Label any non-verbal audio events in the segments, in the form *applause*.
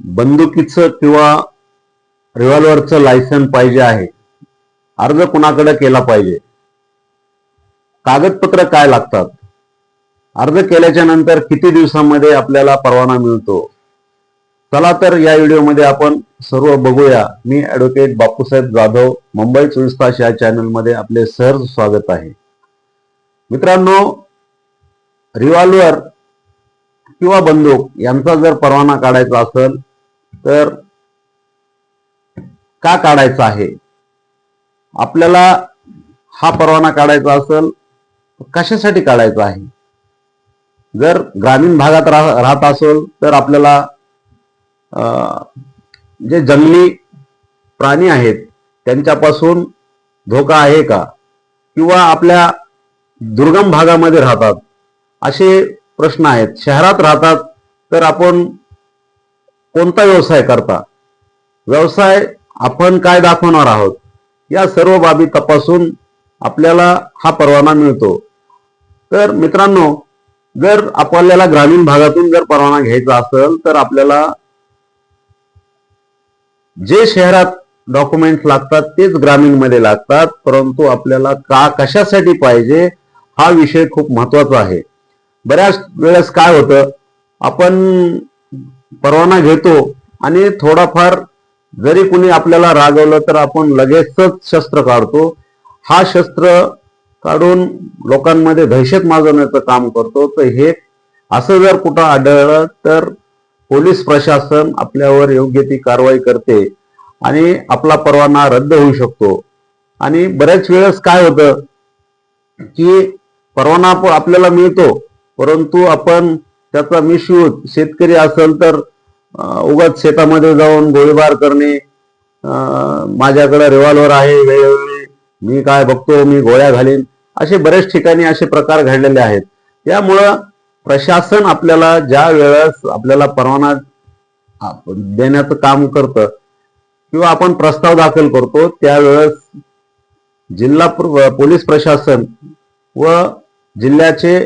बंदुकीचं किंवा रिव्हॉल्वरचं लायसन पाहिजे आहे. अर्ज कुणाकडे केला पाहिजे? कागदपत्र काय लागतात? अर्ज केल्याच्यानंतर किती दिवसांमध्ये आपल्याला परवाना मिळतो? चला तर या व्हिडिओमध्ये आपण सर्व बघूया. मी ऍडव्होकेट बापूसाहेब जाधव मुंबई चोवीस तास या चॅनलमध्ये आपले सहर्ष स्वागत आहे. मित्रांनो रिव्हॉल्वर किंवा बंदूक यांचा जर परवाना काढायचा असेल तर का काढायचा आहे? आपल्याला हा परवाना काढायचा असेल कशासाठी काढायचा आहे? जर ग्रामीण भागात राहत असेल तर आपल्याला अं, जे जंगली प्राणी आहेत त्यांच्यापासून धोका आहे का? किंवा आपल्या दुर्गम भागामध्ये राहतात? असे प्रश्न आहेत. शहरात राहतात तर आपण कोणता व्यवसाय करता? व्यवसाय आपण काय दाखवणार आहोत? या सर्व बाबी तपासून आपल्याला हा परवाना मिळतो. तर मित्रांनो जर आपल्याला ग्रामीण भागातून जर परवाना घ्यायचा असेल तर आपल्याला जे शहरात डॉक्युमेंट लागतात तेच ग्रामीणमध्ये लागतात परंतु आपल्याला का कशासाठी पाहिजे हा विषय खूप महत्त्वाचा आहे. बऱ्याच वेळेस काय होतं आपण परवाना घेतो आणि थोडाफार जरी कुणी आपल्याला रागवलं तर आपण लगेचच शस्त्र काढतो. हा शस्त्र काढून लोकांमध्ये दहशत माजवण्याचं काम करतो. तर हे असं जर कुठं आढळलं तर पोलीस प्रशासन आपल्यावर योग्य ती कारवाई करते आणि आपला परवाना रद्द होऊ शकतो. आणि बऱ्याच वेळेस काय होतं की परवाना आपल्याला मिळतो परंतु आपण त्याचा मिसयूज शेतकरी असेल तर उगाच शेतामध्ये जाऊन गोळीबार करणे माझ्याकडे रिव्हॉल्वर आहे वेळोवेळी मी काय बघतो मी गोळ्या घालीन असे बरेच ठिकाणी असे प्रकार घडलेले आहेत. त्यामुळं प्रशासन आपल्याला ज्या वेळेस आपल्याला परवाना देण्याचं काम करतं किंवा आपण प्रस्ताव दाखल करतो त्यावेळेस जिल्हा प्र- पोलीस प्रशासन व जिल्ह्याचे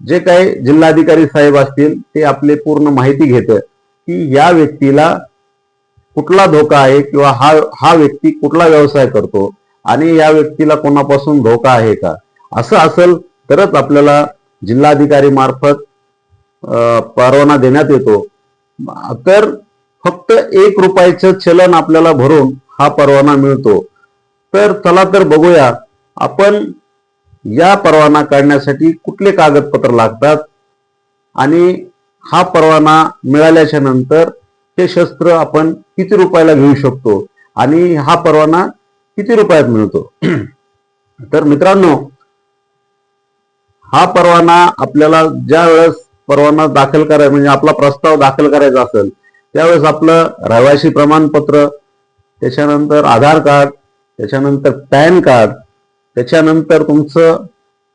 जे काही जिल्हाधिकारी साहेब असतील ते आपले पूर्ण माहिती घेत की या व्यक्तीला कुठला धोका आहे किंवा हा हा व्यक्ती कुठला व्यवसाय करतो आणि या व्यक्तीला कोणापासून धोका आहे का? असं असेल तरच आपल्याला जिल्हाधिकारी मार्फत परवाना देण्यात येतो. तर फक्त एक रुपयाचं चलन आपल्याला भरून हा परवाना मिळतो. तर चला तर बघूया. आपण या परवाना काढण्यासाठी कुठले कागदपत्र लागतात? आणि हा परवाना मिळाल्याच्या नंतर हे शस्त्र आपण किती रुपयाला घेऊ शकतो? आणि हा परवाना किती रुपयात मिळतो? *clears throat* तर मित्रांनो हा परवाना आपल्याला ज्या वेळेस परवाना दाखल करायचा म्हणजे आपला प्रस्ताव दाखल करायचा असेल त्यावेळेस आपलं रहिवासी प्रमाणपत्र त्याच्यानंतर आधार कार्ड त्याच्यानंतर पॅन कार्ड त्याच्यानंतर तुमचं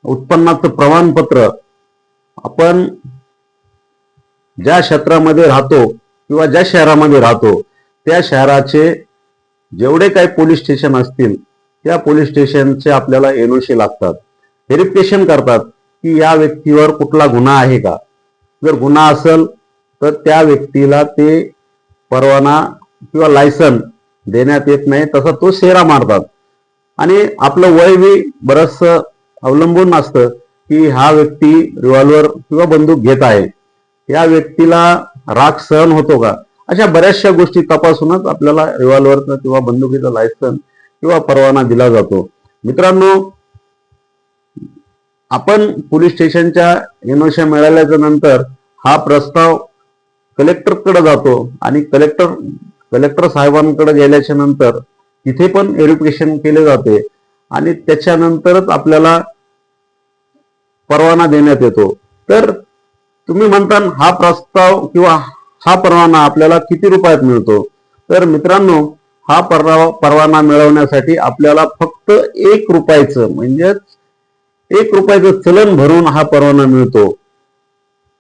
उत्पन्नाचं प्रमाणपत्र आपण ज्या क्षेत्रामध्ये राहतो किंवा ज्या शहरामध्ये राहतो त्या शहराचे जेवढे काही पोलीस स्टेशन असतील त्या पोलीस स्टेशनचे आपल्याला एनओसी लागतात. व्हेरिफिकेशन करतात की या व्यक्तीवर कुठला गुन्हा आहे का. जर गुन्हा असेल तर त्या व्यक्तीला ते परवाना किंवा लायसन देण्यात येत नाही तसा तो शेरा मारतात. आणि आपलं वय बी बरंच अवलंबून असतं की हा व्यक्ती रिव्हॉल्वर किंवा बंदूक घेत आहे. या व्यक्तीला राग सहन होतो का? अशा बऱ्याचशा गोष्टी तपासूनच आपल्याला रिव्हॉल्वरचं किंवा बंदुकीचं लायसन किंवा परवाना दिला जातो. मित्रांनो आपण पोलीस स्टेशनच्या एनओशा मिळाल्याच्या नंतर हा प्रस्ताव कलेक्टरकडे जातो आणि कलेक्टर कलेक्टर साहेबांकडे गेल्याच्यानंतर तिथे पण व्हेरिफिकेशन केले जाते. आणि त्याच्यानंतरच आपल्याला परवाना देण्यात येतो. तर तुम्ही म्हणता हा प्रस्ताव किंवा हा परवाना आपल्याला किती रुपयात मिळतो? तर मित्रांनो हा परवा परवाना मिळवण्यासाठी आपल्याला फक्त एक रुपयाचं म्हणजेच एक रुपयाचं चलन भरून हा परवाना मिळतो.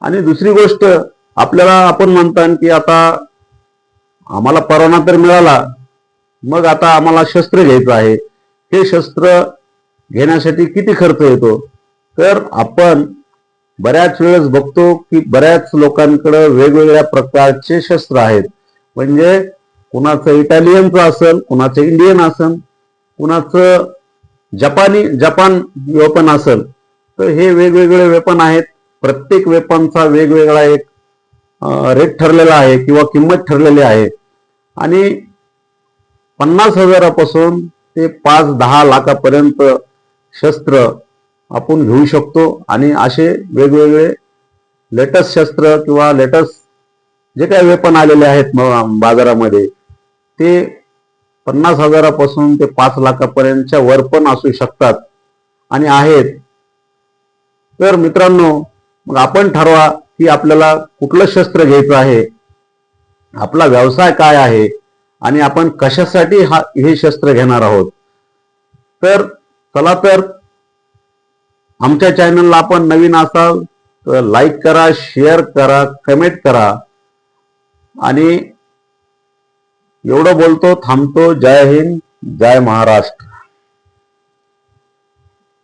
आणि दुसरी गोष्ट आपल्याला आपण म्हणता की आता आम्हाला परवाना तर मिळाला मग आता आम्हाला शस्त्र घ्यायचं आहे. हे शस्त्र घेण्यासाठी किती खर्च येतो? तर आपण बऱ्याच वेळेस बघतो की बऱ्याच लोकांकडे वेगवेगळ्या प्रकारचे शस्त्र आहेत. म्हणजे कुणाचं इटालियनचं असेल कुणाचं इंडियन असेल कुणाचं जपानी जपान वेपन असेल. तर हे वेगवेगळे वेपन आहेत. प्रत्येक वेपनचा वेगवेगळा एक रेट ठरलेला आहे किंवा किंमत ठरलेली आहे. आणि पन्नास हजारापासून ते पाच दहा लाखापर्यंत शस्त्र आपण घेऊ शकतो आणि असे वेगवेगळे लेटेस्ट शस्त्र किंवा लेटेस्ट जे काही वेपन आलेले आहेत बाजारामध्ये ते पन्नास हजारापासून ते पाच लाखापर्यंतच्या वर पण असू शकतात आणि आहेत. तर मित्रांनो मग आपण ठरवा की आपल्याला कुठलं शस्त्र घ्यायचं आहे आपला व्यवसाय काय आहे आणि आपण कशासाठी हा हे शस्त्र घेणार आहोत? तर चला तर आमच्या चॅनलला आपण नवीन असाल तर लाईक करा शेअर करा कमेंट करा. आणि एवढं बोलतो थांबतो. जय हिंद जय महाराष्ट्र.